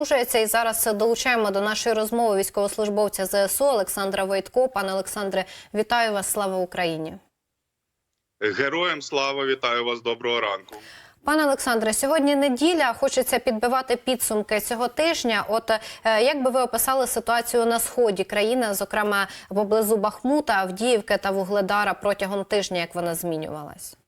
Продовжується і зараз долучаємо до нашої розмови військовослужбовця ЗСУ Олександра Войтко. Пане Олександре, вітаю вас! Слава Україні! Героям слава вітаю вас. Доброго ранку. Пане Олександре, сьогодні неділя. Хочеться підбивати підсумки цього тижня. От е, як би ви описали ситуацію на сході країни, зокрема поблизу Бахмута, Авдіївки та Вугледара протягом тижня, як вона змінювалась?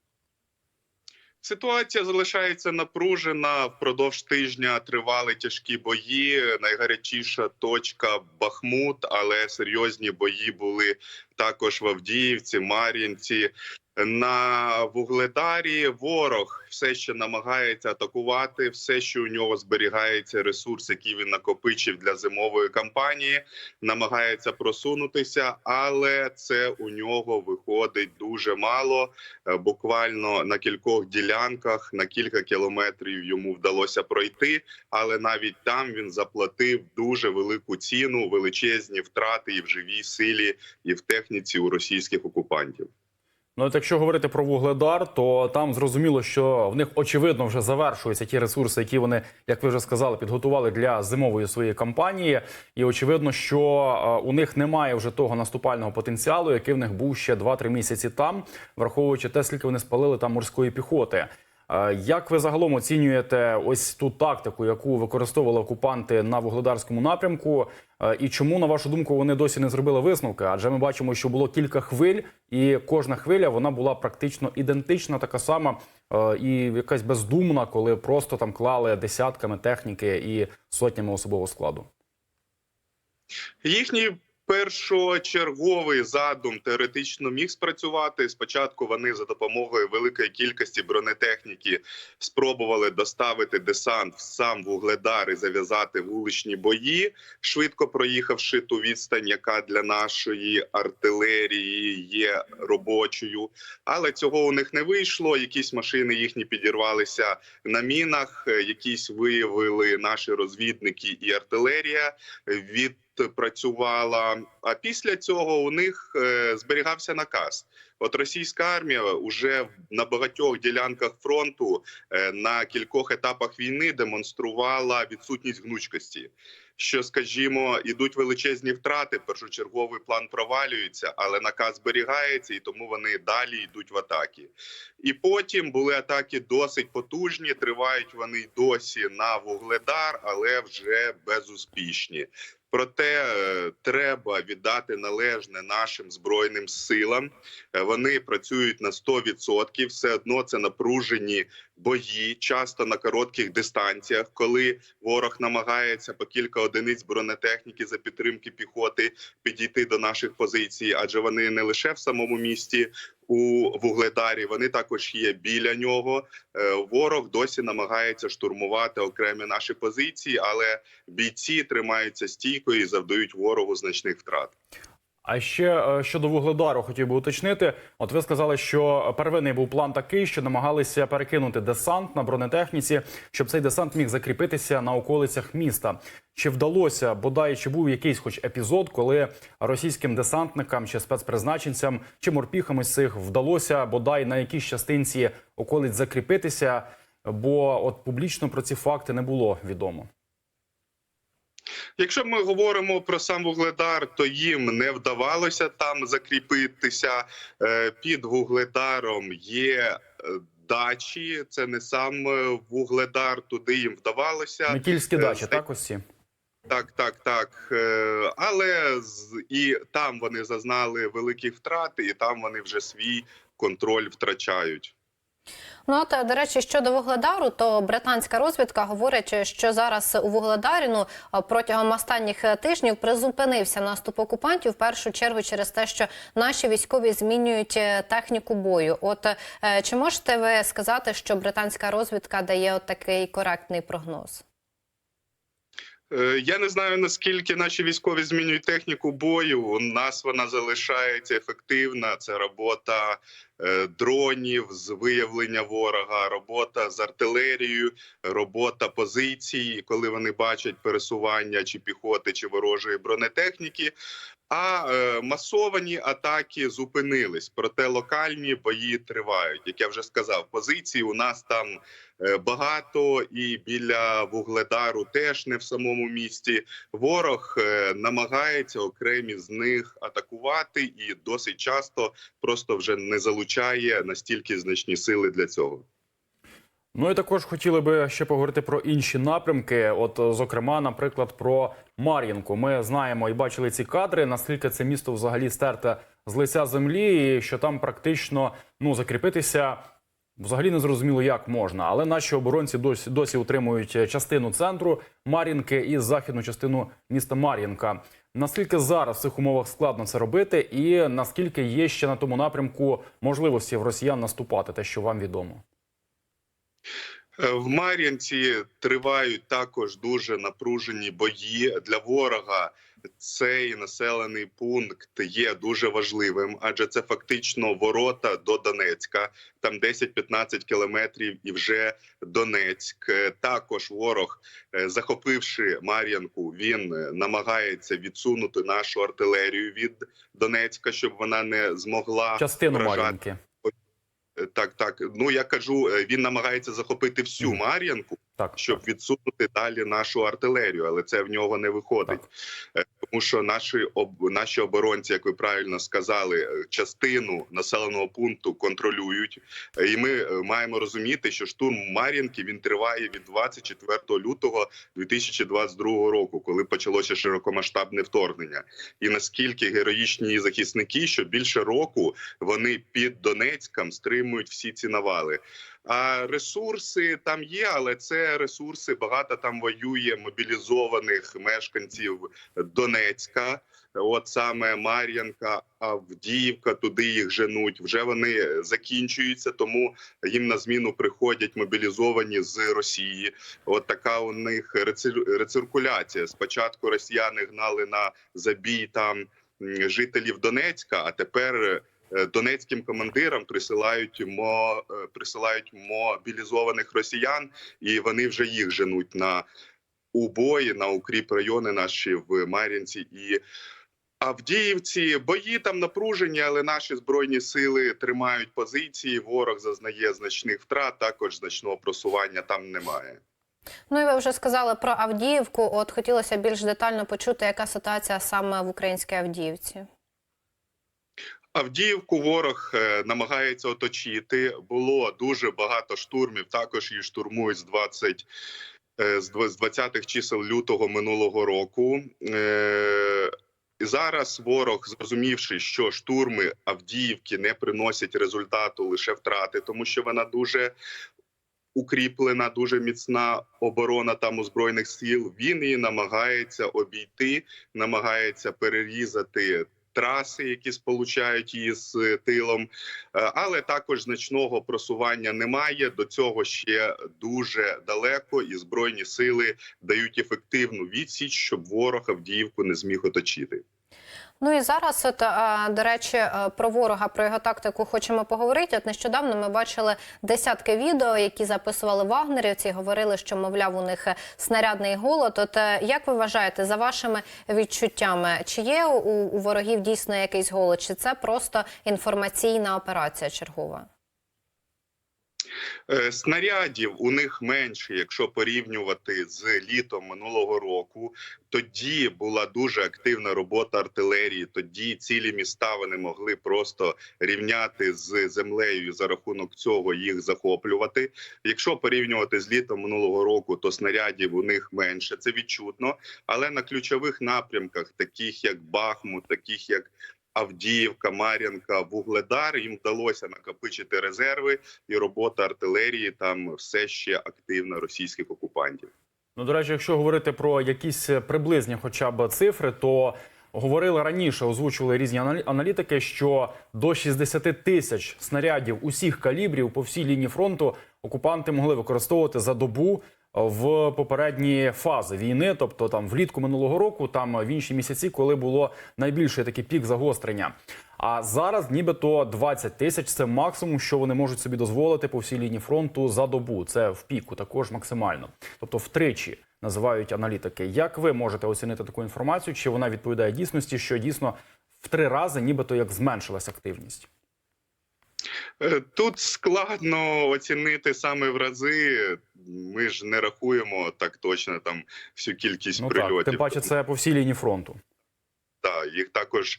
Ситуація залишається напружена. Впродовж тижня тривали тяжкі бої. Найгарячіша точка Бахмут, але серйозні бої були також в Авдіївці, Мар'їнці. На Вугледарі ворог все ще намагається атакувати, все, що у нього зберігається ресурс, який він накопичив для зимової кампанії, намагається просунутися, але це у нього виходить дуже мало. Е, Буквально на кількох ділянках на кілька кілометрів йому вдалося пройти, але навіть там він заплатив дуже велику ціну, величезні втрати і в живій силі, і в техніці у російських окупантів. Ну, от якщо говорити про вугледар, то там зрозуміло, що в них очевидно вже завершуються ті ресурси, які вони, як ви вже сказали, підготували для зимової своєї кампанії. І очевидно, що е, у них немає вже того наступального потенціалу, який в них був ще 2-3 місяці там, враховуючи те, скільки вони спалили там морської піхоти. Як ви загалом оцінюєте ось ту тактику, яку використовували окупанти на вугледарському напрямку? І чому, на вашу думку, вони досі не зробили висновки? Адже ми бачимо, що було кілька хвиль, і кожна хвиля вона була практично ідентична, така сама і якась бездумна, коли просто там клали десятками техніки і сотнями особового складу. Їхній першочерговий задум теоретично міг спрацювати. Спочатку вони за допомогою великої кількості бронетехніки спробували доставити десант в сам вугледар і зав'язати вуличні бої, швидко проїхавши ту відстань, яка для нашої артилерії є робочою. Але цього у них не вийшло. Якісь машини їхні підірвалися на мінах, якісь виявили наші розвідники і артилерія. Від працювала. А після цього у них е, зберігався наказ. От російська армія вже на багатьох ділянках фронту е, на кількох етапах війни демонструвала відсутність гнучкості. Що, скажімо, ідуть величезні втрати. Першочерговий план провалюється, але наказ зберігається, і тому вони далі йдуть в атаки. І потім були атаки досить потужні. Тривають вони й досі на вугледар, але вже безуспішні. Проте е, треба віддати належне нашим збройним силам. Е, Вони працюють на 100%. Все одно це напружені бої, часто на коротких дистанціях, коли ворог намагається по кілька одиниць бронетехніки за підтримки піхоти підійти до наших позицій, адже вони не лише в самому місті. У вугледарі вони також є біля нього. Е, Ворог досі намагається штурмувати окремі наші позиції, але бійці тримаються стійко і завдають ворогу значних втрат. А ще е, щодо вугледару, хотів би уточнити. От ви сказали, що первинний був план такий, що намагалися перекинути десант на бронетехніці, щоб цей десант міг закріпитися на околицях міста. Чи вдалося бодай чи був якийсь хоч епізод, коли російським десантникам чи спецпризначенцям чи морпіхам із цих вдалося бодай на якійсь частинці околиць закріпитися? Бо от публічно про ці факти не було відомо. Якщо ми говоримо про сам вугледар, то їм не вдавалося там закріпитися. Е, Під вугледаром є е, дачі. Це не сам е, вугледар. Туди їм вдавалося. Микільські Е, дачі, так ці? Так, так, так. Але і там вони зазнали великі втрати, і там вони вже свій контроль втрачають. Ну от до речі, щодо Вугледару, то британська розвідка говорить, що зараз у Вугледарі ну е, протягом останніх е, тижнів призупинився наступ окупантів в першу чергу через те, що наші військові змінюють е, техніку бою. От е, чи можете ви сказати, що британська розвідка дає от такий коректний прогноз? Е, Я не знаю наскільки наші військові змінюють техніку бою. У нас вона залишається ефективна. Це робота е, дронів з виявлення ворога, робота з артилерією, робота позицій, коли вони бачать пересування чи піхоти, чи ворожої бронетехніки. А е, масовані атаки зупинились, проте локальні бої тривають. Як я вже сказав, позицій у нас там е, багато, і біля вугледару теж не в самому місті. Ворог е, намагається окремі з них атакувати, і досить часто просто вже не залучає настільки значні сили для цього. Ну і також хотіли би ще поговорити про інші напрямки. От, зокрема, наприклад, про Мар'їнку. Ми знаємо і бачили ці кадри, наскільки це місто взагалі стерте з лиця землі, і що там практично ну закріпитися. Взагалі не зрозуміло, як можна, але наші оборонці досі досі утримують е, частину центру Мар'їнки і західну частину міста Мар'їнка. Наскільки зараз в цих умовах складно це робити, і наскільки є ще на тому напрямку можливості в росіян наступати, те, що вам відомо? Е, В Мар'янці тривають також дуже напружені бої для ворога. Цей населений пункт є дуже важливим, адже це фактично ворота до Донецька. Там 10-15 кілометрів, і вже Донецьк. Е, Також ворог, е, захопивши Мар'янку, він намагається відсунути нашу артилерію від Донецька, щоб вона не змогла Частину вражати Мар'їнки. Так, так. Ну я кажу, е, він намагається захопити всю. Мар'янку, Так, щоб відсунути далі нашу артилерію, але це в нього не виходить. Е, Тому що наші об наші оборонці, як ви правильно сказали, е, частину населеного пункту контролюють, Е, і ми е, маємо розуміти, що штурм Мар'їнки він триває від 24 лютого 2022 року, коли почалося широкомасштабне вторгнення. І наскільки героїчні захисники, що більше року вони під Донецьком стримують всі ці навали. А ресурси там є, але це ресурси багато там воює мобілізованих мешканців Донецька. От саме Мар'янка, Авдіївка, туди їх женуть. Вже вони закінчуються, тому їм на зміну приходять мобілізовані з Росії. От така у них рецир- рециркуляція. Спочатку росіяни гнали на забій там жителів Донецька, а тепер донецьким командирам присилають мо е, присилають мобілізованих росіян, і вони вже їх женуть на убої, на укріп райони наші в Мар'їнці і. Авдіївці бої там напружені, але наші збройні сили тримають позиції. Ворог зазнає значних втрат. Також значного просування там немає. Ну і ви вже сказали про Авдіївку. От хотілося більш детально почути, яка ситуація саме в українській Авдіївці. Авдіївку ворог е, намагається оточити. Було дуже багато штурмів. Також її штурмують з 20 е, з дв- 20-х чисел лютого минулого року. Е, зараз ворог, зрозумівши, що штурми Авдіївки не приносять результату лише втрати, тому що вона дуже укріплена, дуже міцна оборона там у збройних сил. Він її намагається обійти, намагається перерізати траси, які сполучають її з е, тилом, Е, але також значного просування немає. До цього ще дуже далеко, і збройні сили дають ефективну відсіч, щоб ворог Авдіївку не зміг оточити. Ну і зараз, от, до речі, е, про ворога, про його тактику хочемо поговорити. От нещодавно ми бачили десятки відео, які записували вагнерівці, говорили, що мовляв у них е, снарядний голод. От е, як ви вважаєте, за вашими відчуттями, чи є у, у ворогів дійсно якийсь голод, чи це просто інформаційна операція чергова? Е, Снарядів у них менше, якщо порівнювати з літом минулого року. Тоді була дуже активна робота артилерії. Тоді цілі міста вони могли просто рівняти з землею і за рахунок цього їх захоплювати. Якщо порівнювати з літом минулого року, то снарядів у них менше. Це відчутно. Але на ключових напрямках, таких як Бахмут, таких як Авдіївка, Мар'янка, Вугледар, їм вдалося накопичити резерви, і робота артилерії там все ще активна російських окупантів. Ну, до речі, якщо говорити про якісь приблизні хоча б цифри, то говорили раніше, озвучували різні аналі- аналітики, що до 60 тисяч снарядів усіх калібрів по всій лінії фронту окупанти могли використовувати за добу. В попередні фази війни, тобто там влітку минулого року, там в інші місяці, коли було найбільший такий пік загострення. А зараз, нібито 20 тисяч це максимум, що вони можуть собі дозволити по всій лінії фронту за добу. Це в піку також максимально, тобто втричі називають аналітики. Як ви можете оцінити таку інформацію? Чи вона відповідає дійсності, що дійсно в три рази, нібито як зменшилась активність? Тут складно оцінити саме в рази. Ми ж не рахуємо так точно там всю кількість Ну прильотів. так, тим паче, це по всій лінії фронту. Так, їх також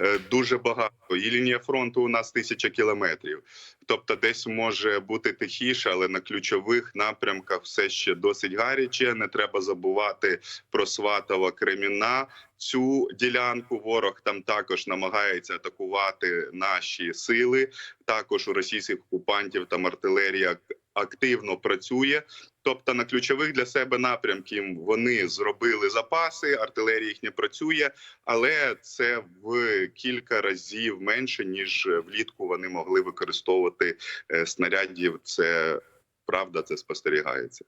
е, дуже багато. І лінія фронту у нас тисяча кілометрів. Тобто, десь може бути тихіше, але на ключових напрямках все ще досить гаряче. Не треба забувати про Сватова Креміна. Цю ділянку ворог там також намагається атакувати наші сили. Також у російських окупантів там артилерія активно працює. Тобто на ключових для себе напрямків вони зробили запаси, артилерія їхня працює, але це в кілька разів менше ніж влітку вони могли використовувати е, снарядів. Це правда, це спостерігається.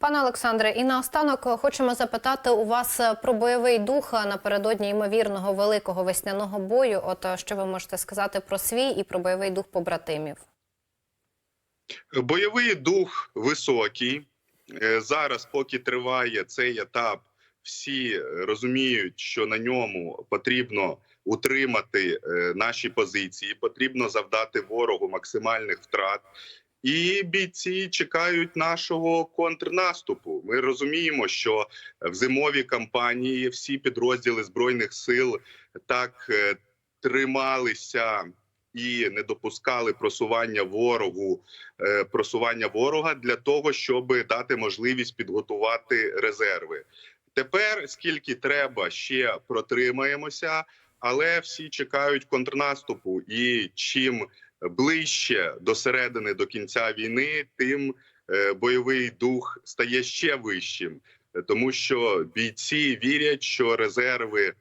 Пане Олександре, і наостанок хочемо запитати у вас про бойовий дух напередодні ймовірного великого весняного бою. От е, що ви можете сказати про свій і про бойовий дух побратимів? Бойовий дух високий. Е, Зараз, поки триває цей етап, всі розуміють, що на ньому потрібно утримати е, наші позиції, потрібно завдати ворогу максимальних втрат. І бійці чекають нашого контрнаступу. Ми розуміємо, що в зимовій кампанії всі підрозділи збройних сил так е, трималися і не допускали просування ворогу, е, просування ворога для того, щоб дати можливість підготувати резерви. Тепер скільки треба, ще протримаємося, але всі чекають контрнаступу. І чим ближче до середини до кінця війни, тим е, бойовий дух стає ще вищим, Е, тому що бійці вірять, що резерви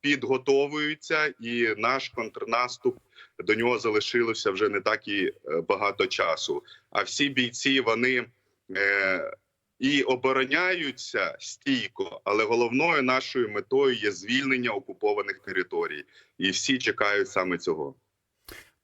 підготовуються, і наш контрнаступ до нього залишилося вже не так і е, багато часу. А всі бійці вони е, і обороняються стійко, але головною нашою метою є звільнення окупованих територій, і всі чекають саме цього.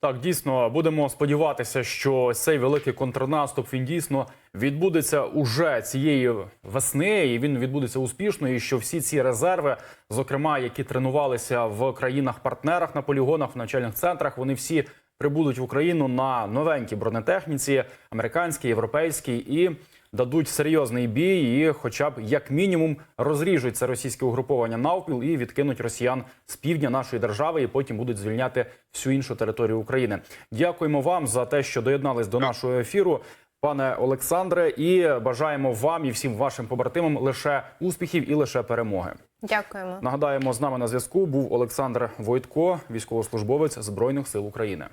Так, дійсно, будемо сподіватися, що цей великий контрнаступ він дійсно відбудеться уже цієї весни, і він відбудеться успішно. І що всі ці резерви, зокрема, які тренувалися в країнах-партнерах на полігонах, в навчальних центрах, вони всі прибудуть в Україну на новенькій бронетехніці, американській, європейській, і дадуть серйозний бій, і, хоча б як мінімум, розріжуть це російське угруповання навпіл і відкинуть росіян з півдня нашої держави, і потім будуть звільняти всю іншу територію України. Дякуємо вам за те, що доєднались до нашого ефіру. Пане Олександре, і бажаємо вам і всім вашим побратимам лише успіхів і лише перемоги. Дякуємо. Нагадаємо, з нами на зв'язку був Олександр Войтко, військовослужбовець Збройних сил України.